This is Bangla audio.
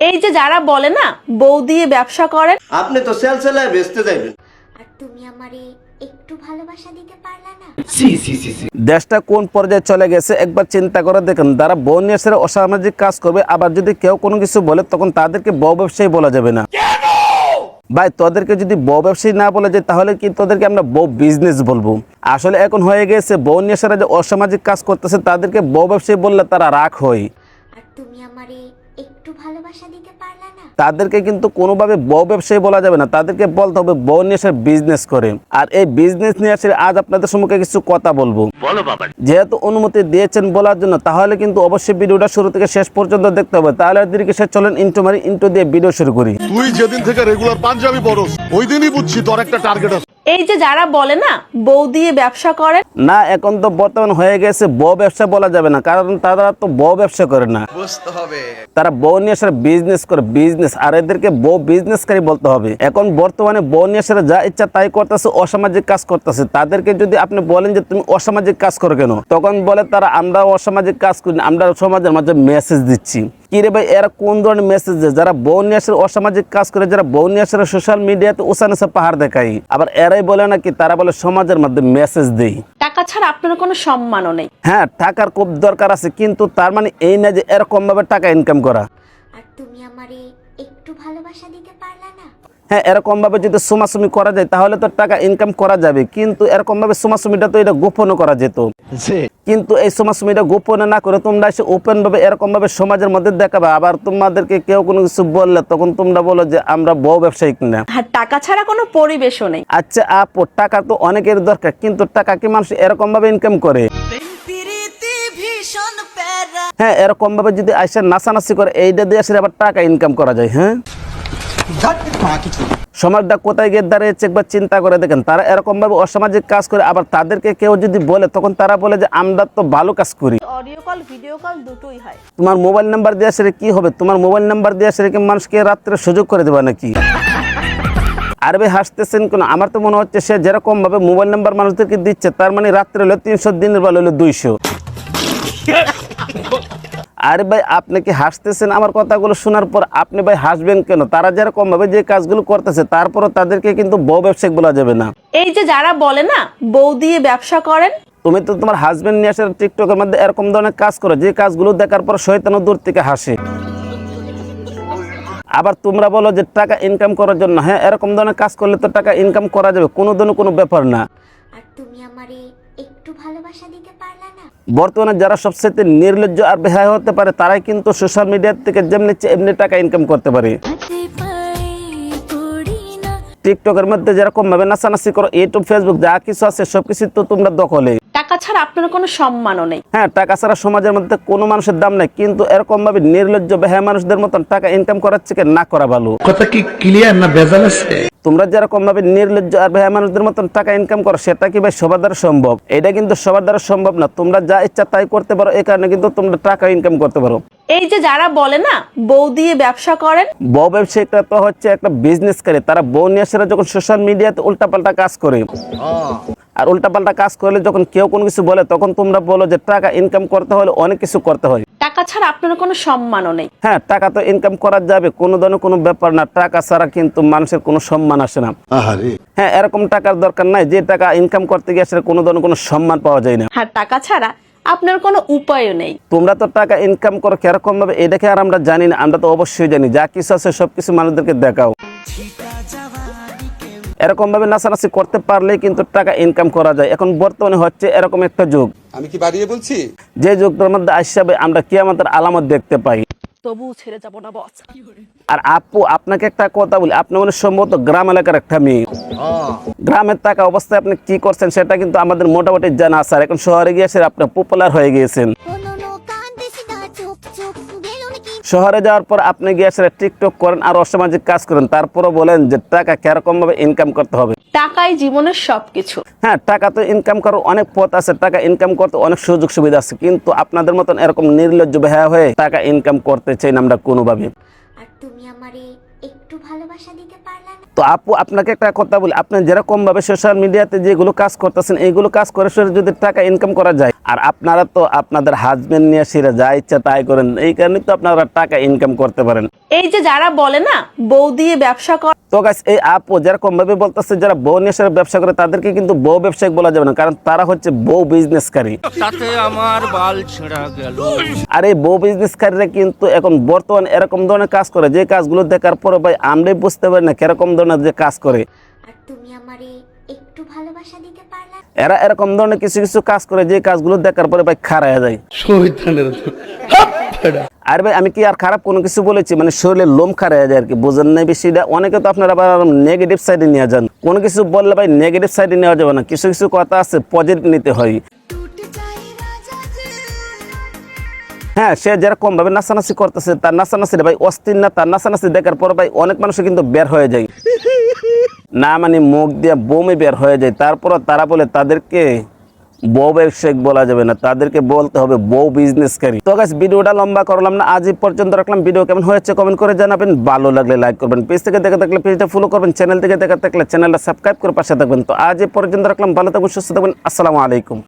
এই যে যারা বলে না বউ দিয়ে ব্যবসা করেন আপনি তো সেল সেলায় বেচতে যাইবেন। আর তুমি আমারে একটু ভালোবাসা দিতে পারলা না? দেশটা কোন পর্যায়ে চলে গেছে একবার চিন্তা করে দেখেন। তারা বউ নিয়ে এসে অসামাজিক কাজ করবে আবার যদি কেউ কোনো কিছু বলে তখন তাদেরকে বউ ব্যবসায়ী বলা যাবে না। ভাই তোদেরকে যদি বউ ব্যবসায়ী না বলে যায় তাহলে কি তোদেরকে আমরা বউ বিজনেস বলব? আসলে এখন হয়ে গেছে বউ নিয়ে এসে যে অসামাজিক কাজ করতেছে তাদেরকে বউ ব্যবসায়ী বললে তারা রাগ হয়। আর তুমি আমারে একটু ভালোবাসা দিতে পারলা না তাদেরকে কিন্তু কোনোভাবে বউ ব্যবসায়ী বলা যাবে না। তাদেরকে বলতে হবে বউ নিয়ে এসে বিজনেস করে। আর এই বিজনেস নিয়ে এসে আজ আপনাদের সম্মুখে কিছু কথা বলব। যেহেতু অনুমতি দিয়েছেন বলার জন্য তাহলে কিন্তু অবশ্যই ভিডিওটা শুরু থেকে শেষ পর্যন্ত দেখতে হবে। তাহলে আর দিকে শেষ চলেন ইন্টু মারি ইন্টু দিয়ে ভিডিও শুরু করি। তুই যেদিন থেকে রেগুলার পাঞ্জাবি পরস ওই দিনই বুঝছি তোর একটা টার্গেট আছে। এই যে যারা বলে না বউ দিয়ে ব্যবসা করে। না এখন তো বর্তমান হয়ে গেছে বউ ব্যবসা বলা যাবে না। কারণ তারা তো বউ ব্যবসা করে না। বুঝতে হবে। তারা বউ নিয়ে এসে বিজনেস করে বিজনেস আর এদেরকে বউ বিজনেসকারী বলতে হবে। এখন বর্তমানে বউ নিয়ে যা ইচ্ছা তাই করতেছে অসামাজিক কাজ করতেছে। তাদেরকে যদি আপনি বলেন যে তুমি অসামাজিক কাজ করো কেন? তখন বলে তারা আমরা অসামাজিক কাজ করি আমরা সমাজের মাঝে মেসেজ দিচ্ছি। কি রে ভাই এরা কোন ধরনের মেসেজ দেয়? যারা বউ নিয়ে আসে অসামাজিক কাজ করে যারা বউ নিয়ে আসে সোশ্যাল মিডিয়াতে উসানেসে পাহাড় দেখাই আবার এরাই বলে নাকি তারা বলে সমাজের মধ্যে মেসেজ দেই টাকা ছাড়া আপনার কোনো সম্মানও নেই। হ্যাঁ টাকার খুব দরকার আছে কিন্তু তার মানে এই না যে এরকম ভাবে টাকা ইনকাম করা। আর তুমি আমারে ভালোবাসা দিতে পারলা না? হ্যাঁ এরকম ভাবে যদি সুমাসুমি করা যায় তাহলে তো টাকা ইনকাম করা যাবে। কিন্তু এরকম ভাবে সুমাসুমিটা তো এটা গোপনও করা যেত। কিন্তু এই সুমাসুমিটা গোপনে না করে তোমরা এসে ওপেন ভাবে এরকম ভাবে সমাজের মধ্যে দেখাবে। আবার তোমাদেরকে কেউ কোনো কিছু বললে তখন তোমরা বলো যে আমরা বউ ব্যবসায়িক না আর টাকা ছাড়া কোনো পরিবেশও নেই। আচ্ছা আপু টাকা তো অনেকের দরকার কিন্তু টাকা কি মানুষ এরকম ভাবে ইনকাম করে হ্যাঁ এরকম ভাবে যদি আইসা নাচানাচি করে এইটা দিয়ে আসলে আবার টাকা ইনকাম করা যায় হ্যাঁ? সমাজটা কোথায় গিয়ে দাঁড়িয়েছে একবার চিন্তা করে দেখেন। তারা এরকম ভাবে অসামাজিক কাজ করে আবার তাদেরকে কেউ যদি বলে তখন তারা বলে যে আমরা তো ভালো কাজ করি। অডিও কল ভিডিও কল দুটোই হয়। তোমার মোবাইল নাম্বার দিয়ে আসলে কি হবে? তোমার মোবাইল নাম্বার দিয়ে আসলে কি মানুষকে রাত্রে সুযোগ করে দেবা নাকি? আর ভাই হাসতেছেন কেন? আমার তো মনে হচ্ছে সে যেরকম ভাবে মোবাইল নাম্বার মানুষদেরকে দিচ্ছে তার মানে রাত্রে হলো তিনশো দিনের বেলা হলো দুইশো। আরে ভাই আপনি কি হাসতেছেন আমার কথাগুলো শোনার পর? আপনি ভাই হাসবেন কেন? তারা যেরকম ভাবে যে কাজগুলো করতেছে তারপরও তাদেরকে কিন্তু বউ ব্যবসায়িক বলা যাবে না। এই যে যারা বলে না বউ দিয়ে ব্যবসা করেন? তুমি তো তোমার হাজবেন্ড নিয়ে আসে টিকটকের মধ্যে এরকম ধরনের কাজ করো যে কাজগুলো দেখার পর শয়তানো দূর থেকে হাসে। আবার তোমরা বলো যে টাকা ইনকাম করার জন্য হ্যাঁ এরকম ধরনের কাজ করলে তো টাকা ইনকাম করা যাবে কোনো দিনও কোনো ব্যাপার না। আর তুমি আমারে একটু ভালোবাসা দিতে পারলা না? বর্তমানে যারা সবচেয়ে নির্লজ্জ আর বেহায় হতে পারে তারাই কিন্তু সোশ্যাল মিডিয়া থেকে যেমনি এমনি টাকা ইনকাম করতে পারে। টিকটকের মধ্যে যেরকম ভাবে নাচানাচি করো ইউটিউব ফেসবুক যা কিছু আছে সবকিছু তো তোমরা দখলে। টাকা ছাড়া আপনার কোনো সম্মানও নেই। হ্যাঁ টাকা ছাড়া সমাজের মধ্যে কোনো মানুষের দাম নেই কিন্তু এরকম ভাবে নির্লজ্জ বেহায় মানুষদের মতন টাকা ইনকাম করার থেকে না করা ভালো। কথা কি ক্লিয়ার না ভেজাল আছে? তোমরা যেরকম ভাবে নির্লজ্জ আর ভাইয়া মানুষদের মতন টাকা ইনকাম করো, সেটা কি ভাই সবার দ্বারা সম্ভব? এটা কিন্তু সবার দ্বারা সম্ভব না। তোমরা যা ইচ্ছা তাই করতে পারো, এ কারণে কিন্তু তোমরা টাকা ইনকাম করতে পারো। এই যে যারা বলে না বউ দিয়ে ব্যবসা করেন? বউ ব্যবসায়িকরা তো হচ্ছে একটা বিজনেস করে। তারা বউ নিয়ে এসে যখন সোশ্যাল মিডিয়াতে উল্টাপাল্টা কাজ করে। আর উল্টাপাল্টা কাজ করলে যখন কেউ কোনো কিছু বলে তখন তোমরা বলো যে টাকা ইনকাম করতে হলে অনেক কিছু করতে হয়। টাকা ছাড়া আপনার কোনো সম্মানও নেই। হ্যাঁ টাকা তো ইনকাম করা যাবে কোনো ধরনের কোনো ব্যাপার না। টাকা ছাড়া কিন্তু মানুষের কোনো সম্মান আসে না। হ্যাঁ এরকম টাকার দরকার নাই। যে টাকা ইনকাম করতে গিয়ে আসলে কোনো ধরনের কোনো সম্মান পাওয়া যায় না। আর টাকা ছাড়া আপনার কোনো উপায়ও নেই। তোমরা তো টাকা ইনকাম করো কীরকম ভাবে এটাকে আর আমরা জানি না আমরা তো অবশ্যই জানি যা কিছু আছে সবকিছু মানুষদেরকে দেখাও। এরকম ভাবে নাচানাচি করতে পারলে কিন্তু টাকা ইনকাম করা যায়। এখন বর্তমানে হচ্ছে এরকম একটা যুগ। আমি কি বাড়িয়ে বলছি? যে যুগটার মধ্যে হিসাবে আমরা কি আমাদের আলামত দেখতে পাই। তবু ছেড়ে যাব না বস আর আপু আপনাকে একটা কথা বলি আপনি মানে সম্ভবত গ্রাম এলাকার একটা মেয়ে। গ্রামের টাকা অবস্থায় আপনি কি করছেন সেটা কিন্তু আমাদের মোটামুটি জানা আছে। এখন শহরে গিয়ে এসে আপনি পপুলার হয়ে গিয়েছেন। শহরে যাওয়ার পর আপনি গিয়ে এসে টিকটক করেন আর অসামাজিক কাজ করেন। তারপরও বলেন যে টাকা কীরকম ভাবে ইনকাম করতে হবে। টাকাই জীবনের সবকিছু। হ্যাঁ টাকা তো ইনকাম করার অনেক পথ আছে। টাকা ইনকাম করতে অনেক সুযোগ সুবিধা আছে। কিন্তু আপনাদের মতন এরকম নির্লজ্জ বেহা হয়ে টাকা ইনকাম করতে চাই না আমরা কোনোভাবে। আর তুমি আমারে তো আপু আপনাকে একটা কথা বলি। আপনি যেরকম ভাবে সোশ্যাল মিডিয়াতে যেগুলো কাজ করতেছেন এইগুলো কাজ করে সরে যদি টাকা ইনকাম করা যায় আর আপনারা তো আপনাদের হাজবেন্ড নিয়ে সেরে যা ইচ্ছা তাই করেন এই কারণে তো আপনারা টাকা ইনকাম করতে পারেন। এই যে যারা বলে না বউ দিয়ে ব্যবসা কর তো গাছ এই আপু যেরকম ভাবে বলতেছে যারা বউ নিয়ে সেরে ব্যবসা করে তাদেরকে কিন্তু বউ ব্যবসায়িক বলা যাবে না কারণ তারা হচ্ছে বউ বিজনেসকারী তাতে আমার বাল ছেঁড়া গেল। আর এই বউ বিজনেসকারীরা কিন্তু এখন বর্তমান এরকম ধরনের কাজ করে যে কাজগুলো দেখার পরে ভাই আমরাই বুঝতে পারি না কীরকম ধরনের যে কাজ করে। আর তুমি আমারে একটু ভালোবাসা দিতে পারলা? এরা এরকম ধরনের কিছু কিছু কাজ করে যে কাজগুলো দেখার পরে ভাই খারাপ যায়। শহীদানের আর ভাই, আমি কি আর খারাপ কোনো কিছু বলেছি? মানে শরীরে লোম খারাপ যায় আর কি, বোঝেন নাই বেশিটা। অনেকে তো আপনারা আবার নেগেটিভ সাইডে নিয়ে যান। কোনো কিছু বললে ভাই নেগেটিভ সাইডে নেওয়া যাবে না। কিছু কিছু কথা আছে পজিটিভ নিতে হয়। হ্যাঁ সে যেরকম ভাবে নাচানাচি করতেছে, তার নাচানাচি ভাই অস্থির না, তার নাচানাচি দেখার পর ভাই অনেক মানুষ কিন্তু বের হয়ে যায়। না মানে মুখ দিয়ে বমি বের হয়ে যায়। তারপর তারা বলে তাদেরকে বউ ব্যবসায়িক বলা যাবে না, তাদেরকে বলতে হবে বউ বিজনেসকারী তো গাছ ভিডিওটা লম্বা করলাম না, আজ এই পর্যন্ত রাখলাম। ভিডিও কেমন হয়েছে কমেন্ট করে জানাবেন, ভালো লাগলে লাইক করবেন। পেজ থেকে দেখে থাকলে পেজটা ফলো করবেন চ্যানেল থেকে দেখা থাকলে চ্যানেলটা সাবস্ক্রাইব করে পাশে থাকবেন। তো আজ পর্যন্ত রাখলাম, ভালো থাকবেন সুস্থ থাকবেন আসসালামু আলাইকুম।